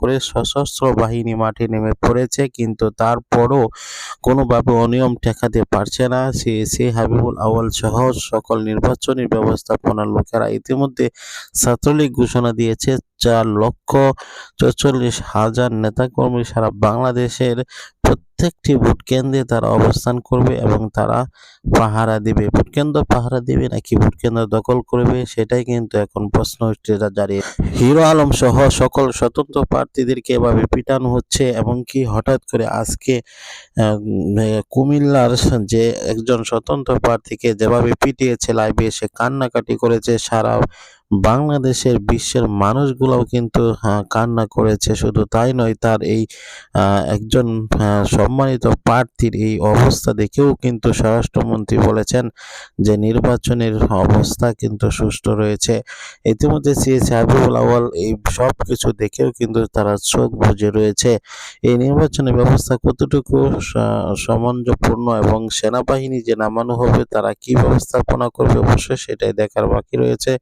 করে সশস্ত্র বাহিনী মাঠে নেমে পড়েছে, কিন্তু তারপরও কোনোভাবে অনিয়ম ঠেকাতে পারছে না। সে হাবিবুল আউয়াল সহ সকল নির্বাচনী ব্যবস্থাপনার লোকেরা ইতিমধ্যে ছাত্রলীগ ঘোষণা দিয়েছে, চার লক্ষ চৌচল্লিশ হাজার নেতাকর্মী সারা বাংলাদেশের প্রত্যেকটি ভোট কেন্দ্রে তারা অবস্থান করবে এবং তারা পাহারা দিবে। ভোট কেন্দ্র পাহারা দিবে নাকি ভোট কেন্দ্র দখল করবে সেটাই কিন্তু এখন প্রশ্ন উঠতে দাঁড়িয়ে হিরো আলম সহ সকল স্বতন্ত্র প্রার্থীদেরকে এভাবে পিটানো হচ্ছে এমনকি হঠাৎ করে আজকে কুমিল্লার যে একজন স্বতন্ত্র প্রার্থীকে যেভাবে পিটিয়েছে লাইভে এসে কান্নাকাটি করেছে সারা বাংলাদেশের বিশ্বের মানুষগুলোও কিন্তু কান্না করেছে। শুধু তাই নয়, তার এই একজন সম্মানিত প্রার্থীর এই অবস্থা দেখেও কিন্তু স্বরাষ্ট্রমন্ত্রী বলেছেন যে নির্বাচনের অবস্থা কিন্তু সুষ্ঠু রয়েছে। ইতিমধ্যে সিএস হাবিবুল আওয়াল এই সব কিছু দেখেও কিন্তু তারা চোখ বুজে রয়েছে। এই নির্বাচনের ব্যবস্থা কতটুকু স- সামঞ্জস্যপূর্ণ এবং সেনাবাহিনী যে নামানো হবে, তারা কি ব্যবস্থাপনা করবে, অবশ্যই সেটাই দেখার বাকি রয়েছে।